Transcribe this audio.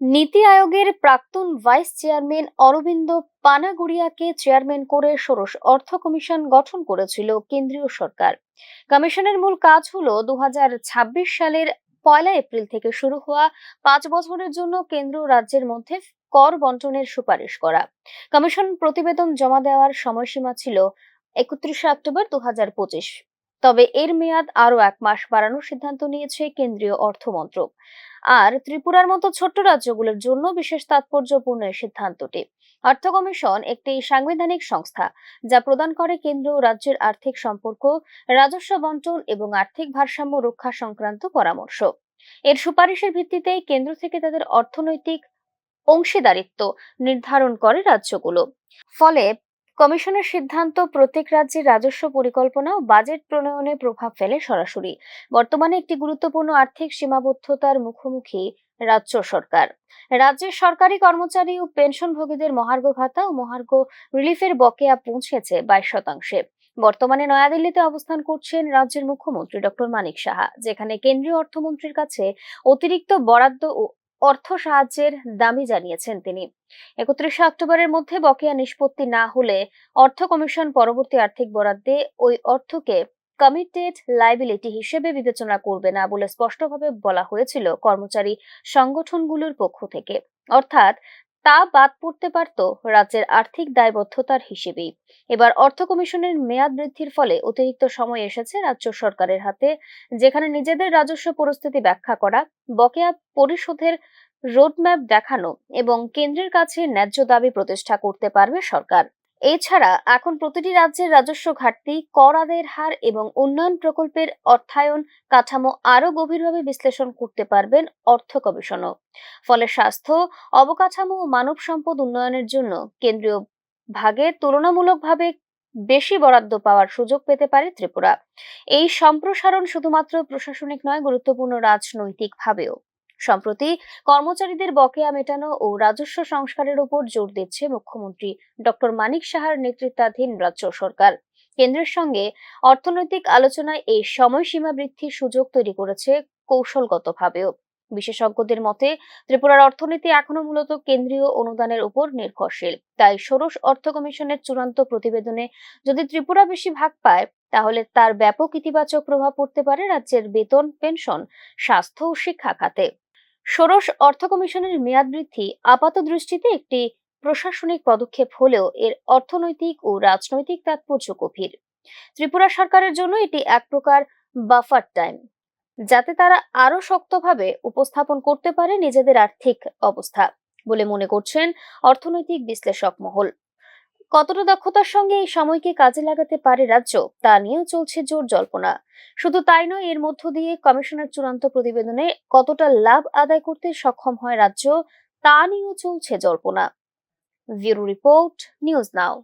নীতি আয়োগের প্রাক্তন ভাইস চেয়ারম্যান অরবিন্দ পানাগুড়িয়াকে চেয়ারম্যান করে ষোড়শ অর্থ কমিশন গঠন করেছিল কেন্দ্রীয় সরকার। কমিশনের মূল কাজ হলো দু সালের পয়লা এপ্রিল থেকে শুরু হওয়া পাঁচ বছরের জন্য কেন্দ্র রাজ্যের মধ্যে কর বন্টনের সুপারিশ করা। কমিশন প্রতিবেদন জমা দেওয়ার সময়সীমা ছিল একত্রিশে অক্টোবর দু হাজার পঁচিশ। তবে এর মেয়াদ আরও এক মাস বাড়ানোর সিদ্ধান্ত নিয়েছে কেন্দ্রীয় অর্থ মন্ত্রক আর ত্রিপুরার মতো ছোট্ট রাজ্যগুলোর জন্য বিশেষ তাৎপর্যপূর্ণ সিদ্ধান্তটি। অর্থ কমিশন একটি সাংবিধানিক সংস্থা যা প্রদান করে কেন্দ্র ও রাজ্যের আর্থিক সম্পর্ক, রাজস্ব বন্টন এবং আর্থিক ভারসাম্য রক্ষা সংক্রান্ত পরামর্শ। এর সুপারিশের ভিত্তিতে কেন্দ্র থেকে তাদের অর্থনৈতিক অংশীদারিত্ব নির্ধারণ করে রাজ্যগুলো। ফলে কমিশনের সিদ্ধান্ত প্রত্যেক রাজ্যের রাজস্ব পরিকল্পনা ও বাজেট প্রণয়নে প্রভাব ফেলে সরাসরি। বর্তমানে একটি গুরুত্বপূর্ণ আর্থিক সীমাবদ্ধতার মুখোমুখি রাজ্য সরকার। রাজ্যের সরকারি কর্মচারী ও পেনশনভোগীদের মহার্ঘ ভাতা ও মহার্ঘ রিলিফের বকেয়া পৌঁছেছে বাইশ শতাংশে। বর্তমানে নয়াদিল্লিতে অবস্থান করছেন রাজ্যের মুখ্যমন্ত্রী ডক্টর মানিক সাহা, যেখানে কেন্দ্রীয় অর্থমন্ত্রীর কাছে অতিরিক্ত বরাদ্দ ও অর্থ সাহায্যের দাবি জানিয়েছেন তিনি। একত্রিশে অক্টোবরের মধ্যে বকেয়া নিষ্পত্তি না হলে অর্থ কমিশন পরবর্তী আর্থিক বরাদ্দে ওই অর্থকে কমিটেড লাইবিলিটি হিসেবে বিবেচনা করবে না বলে স্পষ্টভাবে বলা হয়েছিল কর্মচারী সংগঠনগুলোর পক্ষ থেকে। অর্থাৎ তা বাদ পড়তে পারত রাজ্যের আর্থিক দায়বদ্ধতার হিসেবেই। এবার অর্থ কমিশনের মেয়াদ বৃদ্ধির ফলে অতিরিক্ত সময় এসেছে রাজ্য সরকারের হাতে, যেখানে নিজেদের রাজস্ব পরিস্থিতি ব্যাখ্যা করা, বকেয়া পরিশোধের রোডম্যাপ দেখানো এবং কেন্দ্রের কাছে ন্যায্য দাবি প্রতিষ্ঠা করতে পারবে সরকার। এছাড়া এখন প্রতিটি রাজ্যের রাজস্ব ঘাটতি কর আদায়ের হার এবং উন্নয়ন প্রকল্পের অর্থায়ন কাঠামো আরও গভীরভাবে বিশ্লেষণ করতে পারবেন অর্থ কমিশনও ফলে স্বাস্থ্য, অবকাঠামো ও মানব সম্পদ উন্নয়নের জন্য কেন্দ্রীয় ভাগে তুলনামূলকভাবে বেশি বরাদ্দ পাওয়ার সুযোগ পেতে পারে ত্রিপুরা। এই সম্প্রসারণ শুধুমাত্র প্রশাসনিক নয়, গুরুত্বপূর্ণ রাজনৈতিকভাবেও। সম্প্রতি কর্মচারীদের বকেয়া মেটানো ও রাজস্ব সংস্কারের উপর জোর দিচ্ছে মুখ্যমন্ত্রী ডক্টর মানিক সাহার নেতৃত্বাধীন রাজ্য সরকার। কেন্দ্রের সঙ্গে অর্থনৈতিক আলোচনায় এই সময়সীমা বৃদ্ধির সুযোগ তৈরি করেছে কৌশলগতভাবেও। বিশেষজ্ঞদের মতে, ত্রিপুরার অর্থনীতি এখনও মূলত কেন্দ্রীয় অনুদানের উপর নির্ভরশীল। তাই ষোড়শ অর্থ কমিশনের চূড়ান্ত প্রতিবেদনে যদি ত্রিপুরা বেশি ভাগ পায়, তাহলে তার ব্যাপক ইতিবাচক প্রভাব পড়তে পারে রাজ্যের বেতন, পেনশন, স্বাস্থ্য ও শিক্ষা খাতে। ষোড়শ অর্থ কমিশনের মেয়াদ বৃদ্ধি আপাত দৃষ্টিতে একটি প্রশাসনিক পদক্ষেপ হলেও এর অর্থনৈতিক ও রাজনৈতিক তাৎপর্য গভীর। ত্রিপুরা সরকারের জন্য এটি এক প্রকার বাফার টাইম, যাতে তারা আরও শক্তভাবে উপস্থাপন করতে পারে নিজেদের আর্থিক অবস্থা বলে মনে করছেন অর্থনৈতিক বিশ্লেষক মহল। কতটা দক্ষতার সঙ্গে এই সময়কে কাজে লাগাতে পারে রাজ্য, তা নিয়েও চলছে জোর জল্পনা। শুধু তাই নয়, এর মধ্য দিয়ে কমিশনের চূড়ান্ত প্রতিবেদনে কতটা লাভ আদায় করতে সক্ষম হয় রাজ্য, তা নিয়েও চলছে জল্পনা। Bureau report, news now.